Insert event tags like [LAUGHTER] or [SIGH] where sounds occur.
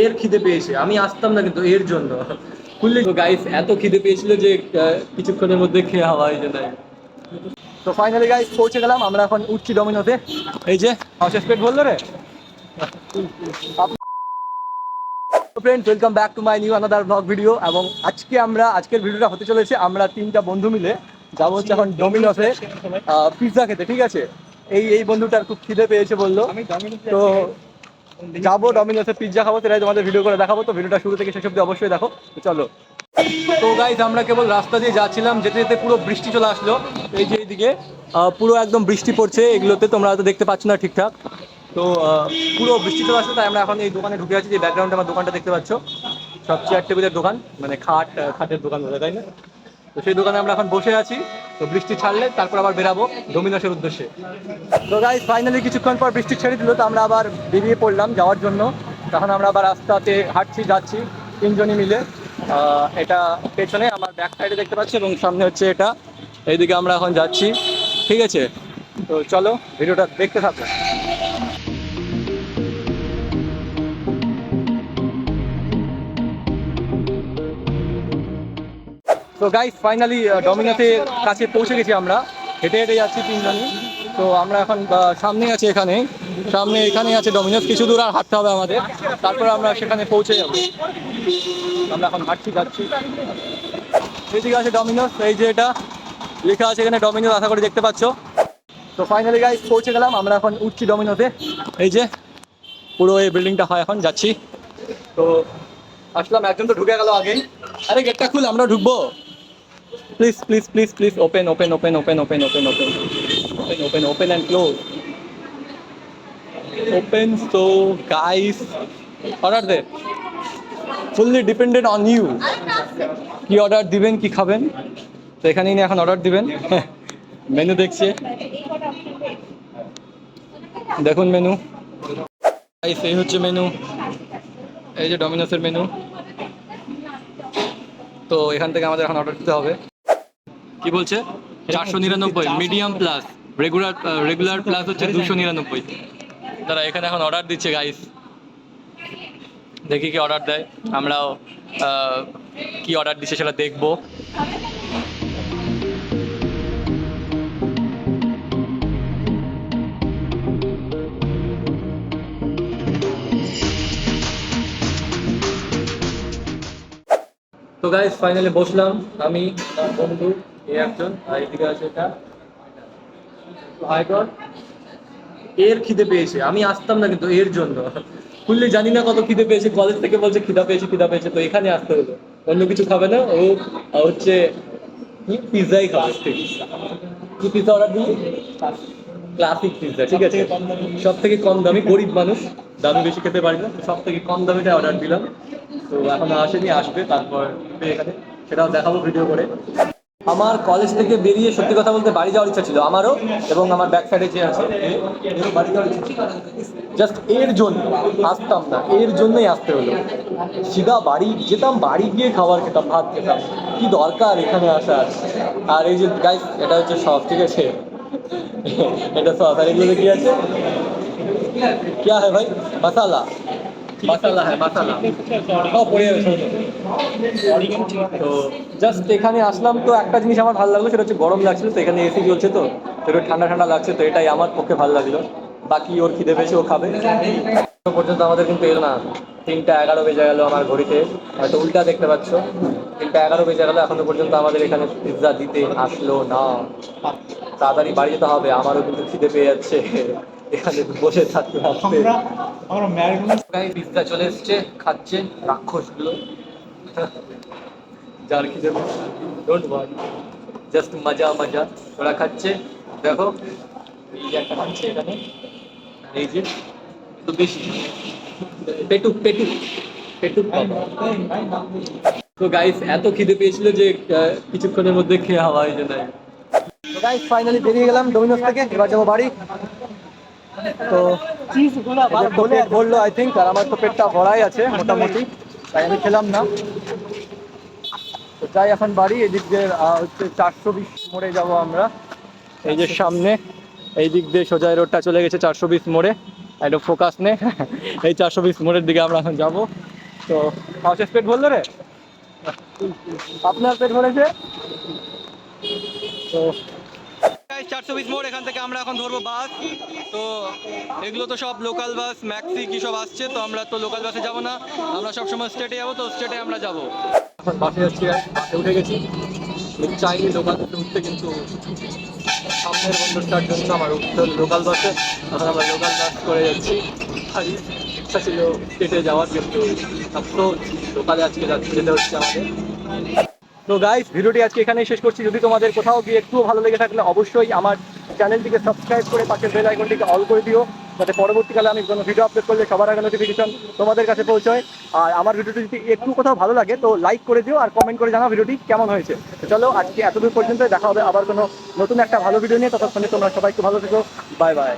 এর খিদে পেয়েছে। আমি আসতাম না কিন্তু এর জন্য। খুললে গাইস এত খিদে পেয়েছিল যে কিছুক্ষণের মধ্যে খেয়ে হাওয়া হয়ে যায় তো ফাইনালি গাইস পৌঁছে গেলাম আমরা এখন উঠছি ডমিনোতে এই যে শেষ পেট বলল রে। Friend welcome back to my new another blog video এবং আজকে আমরা আজকের ভিডিওটা হতে চলেছে আমরা তিনটা বন্ধু মিলে যাব হচ্ছে এখন ডমিনোসে পিৎজা খেতে ঠিক আছে? এই এই বন্ধুটার খুব খিদে পেয়েছে বলল। তো যাব ডমিনোসে পিৎজা খাব, সেটাই তোমাদের ভিডিও করে দেখাবো। তো ভিডিওটা শুরু থেকে শেষ অব্দি অবশ্যই দেখো। চলো। তো গাইজ আমরা কেবল রাস্তা দিয়ে যাচ্ছিলাম, যেতে যেতে পুরো বৃষ্টি চলে আসলো। এই যে এইদিকে পুরো একদম বৃষ্টি পড়ছে, এগুলোতে তোমরা হয়তো দেখতে পাচ্ছ না ঠিকঠাক। তো পুরো বৃষ্টি চলে আসলো, তাই আমরা এখন এই দোকানে ঢুকে আছি, যে ব্যাকগ্রাউন্ডে আমার দোকানটা দেখতে পাচ্ছ। সব চেয়ার টেবিলের দোকান মানে খাট খাটের দোকান বলে, তাই না? তো সেই দোকানে আমরা এখন বসে আছি। তো বৃষ্টি ছাড়লে তারপর আবার বেরাবো ডোমিনোসের উদ্দেশ্যে। তো গাইজ ফাইনালি কিছুক্ষণ পর বৃষ্টি ছেড়ে দিল, তো আমরা আবার বেরিয়ে পড়লাম যাওয়ার জন্য। তখন আমরা আবার আস্তে হাঁটছি, যাচ্ছি, তিনজনই মিলে। এটা পেছনে আমার ব্যাক সাইডে দেখতে পাচ্ছি এবং সামনে হচ্ছে এটা। এইদিকে আমরা এখন যাচ্ছি। ঠিক আছে? তো চলো, ভিডিওটা দেখতে থাকো। তো গাইস ফাইনালি ডমিনোসের কাছে পৌঁছে গেছি আমরা। হেঁটে হেঁটে যাচ্ছি তিনজনই। তো আমরা এখন আহ, সামনেই আছে এখানে। সামনে এখানে আছে ডমিনোস কিছু দূর আর হাঁটতে হবে আমাদের। তারপর আমরা সেখানে পৌঁছে যাব। আমরা এখন হাঁটছি যাচ্ছি। এদিকে আছে ডমিনোস এই যে এটা। লেখা আছে এখানে ডমিনোস আশা করি দেখতে পাচ্ছ। তো ফাইনালি গাইস পৌঁছে গেলাম। আমরা এখন উঠছি ডমিনোতে এই যে পুরো এই বিল্ডিংটা হয় এখন। যাচ্ছি। তো আসলাম। একজন তো ঢুকে গেল আগেই। আরে গেটটা খুল। আমরা ঢুকবো। Please please please please open open open open open open open open open open and close open so guys order they fully dependent on you কি অর্ডার দিবেন, কি খাবেন? তো এখানেই এখন অর্ডার দিবেন। [LAUGHS] মেনু দেখছে। দেখুন মেনু গাইস এই হচ্ছে মেনু এই যে ডমিনোসের মেনু তো এখান থেকে আমাদের এখন অর্ডার দিতে হবে। কি বলছে? চারশো নিরানব্বই medium plus regular regular plus হচ্ছে দুশো নিরানব্বই। তারা এখানে এখন অর্ডার দিচ্ছে গাইস দেখি কি অর্ডার দেয়। আমরাও কি অর্ডার দিচ্ছে সেটা দেখব। তো গাইস ফাইনালি বসলাম। আমি বন্ধু এই একজন? আর এদিকে আছে এটা। এর খিদে পেয়েছে। আমি আসতাম না কিন্তু এর জন্য। খুললে জানি না কত খিদে পেয়েছে। কলেজ থেকে বলছে, খিদা পেয়েছে খিদা পেয়েছে। তো এখানে আসতে হলো। অন্য কিছু খাবে না। ও হচ্ছে পিৎজাই খাবে কি পিৎজা অর্ডার দিলি ক্লাসিক পিৎজা ঠিক আছে? সব থেকে কম দামি, গরিব মানুষ। দামি বেশি খেতে পারি না। সব থেকে কম দামিটা অর্ডার দিলাম। তো এখন আসেনি, আসবে, তারপর এখানে। সেটাও দেখাবো ভিডিও করে। আমার কলেজ থেকে বেরিয়ে সত্যি কথা বলতে বাড়ি যাওয়ার ইচ্ছা ছিল আমারও এবং আমার ব্যাক সাইডে যে আছে এরও বাড়ি যাওয়ার ইচ্ছা ছিল জাস্ট এর জন্য আসতাম না এর জন্যই আসতে হলো সিধা বাড়ি যেতাম বাড়ি গিয়ে খাবার খেতাম ভাত খেতাম কি দরকার এখানে আসার আর এই যে গাইস এটা হচ্ছে সব ঠিক আছে এটা সব আর এগুলো কি আছে क्या है भाई मसाला मसाला है मसाला সব পড়ে যাবে সব। তো জাস্ট এখানে আসলাম তো একটা জিনিস আমার ভালো লাগল সেটা হচ্ছে গরম লাগছিল তো এখানে এসি চলছে তো তো একটু ঠান্ডা ঠান্ডা লাগছে তো এটাই আমার পক্ষে ভালো লাগল। বাকি ওর খিদে পেয়েছে ও খাবে। পর্যন্ত আমাদের কিন্তু এলো না। তিনটা এগারো বেজে গেল আমার ঘড়িতে। হয়তো উল্টা দেখতে পাচ্ছ। তিনটা এগারো বেজে গেল এখনও পর্যন্ত আমাদের এখানে পিৎজা দিতে আসলো না। তাড়াতাড়ি বাড়ি যেতে হবে আমারও কিন্তু খিদে পেয়ে যাচ্ছে। এখানে বসে থাকতে থাকতে পিৎজা চলে এসছে খাচ্ছে রাক্ষসগুলো। যার খিদে ডোন্ট ওয়ারি জাস্ট মজা মজা ওরা খাচ্ছে। দেখো এই যে একটা খাচ্ছে এখানে। এই যে তো বেশি। পেটুক পেটুক পেটুক তো গাইস এত খিদে পেয়েছিল যে কিছুক্ষণের মধ্যে খেয়ে হাওয়া হয়ে যায়। গাইস ফাইনালি বেরিয়ে গেলাম ডোমিনোস থেকে। এবার যাব বাড়ি। তো পেট আই থিঙ্ক আর আমার তো পেটটা ভরাই আছে মোটামুটি। তাই আমি খেলাম না। যাই এখন বাড়ি এদিক দিয়ে হচ্ছে চারশো বিশ মোড়ে যাব আমরা। এই যে সামনে এই দিক দিয়ে সোজা রোডটা চলে গেছে চারশো বিশ মোড়ে। একটু ফোকাস নে। এই চারশো বিশ মোড়ের দিকে আমরা এখন যাব। তো হাউসের পেট ভরলো রে? আপনার পেট ভরেছে? তো চারশো বিশ মোড় এখান থেকে আমরা এখন ধরবো বাস। তো এগুলো তো সব লোকাল বাস ম্যাক্সি কি সব আসছে তো আমরা তো লোকাল বাসে যাব না। আমরা সব সময় স্টেটে যাব তো স্টেটে আমরা যাব। এখন বাসে যাচ্ছি, বাসে উঠে গেছি। চাইনি লোকাল বাসে উঠতে, কিন্তু সামনের বন্ধুটার জন্য আমার উঠতে হলো লোকাল বাসে। এখন আমরা লোকাল বাস করে যাচ্ছি। আর ইচ্ছা ছিল কেটে যাওয়ার, কিন্তু আফসোস লোকালে আজকে যাচ্ছি, যেতে হচ্ছে আমাদের। তো গাইস ভিডিওটি আজকে এখানেই শেষ করছি। যদি তোমাদের কোথাও গিয়ে একটু ভালো লেগে থাকলে অবশ্যই আমার চ্যানেলটিকে সাবস্ক্রাইব করে পাশের বেল আইকনটিকে অল করে দিও। যাতে পরবর্তীকালে আমি কোনো ভিডিও আপলোড করলে সবার আগে নোটিফিকেশন তোমাদের কাছে পৌঁছয়। আর আমার ভিডিওটি যদি একটু কোথাও ভালো লাগে, তো লাইক করে দিও আর কমেন্ট করে জানাও ভিডিওটি কেমন হয়েছে। চলো, আজকে এতদূর পর্যন্ত দেখা হবে আবার কোনো নতুন একটা ভালো ভিডিও নিয়ে। ততক্ষণে তোমরা সবাই একটু ভালো থেকো। Bye bye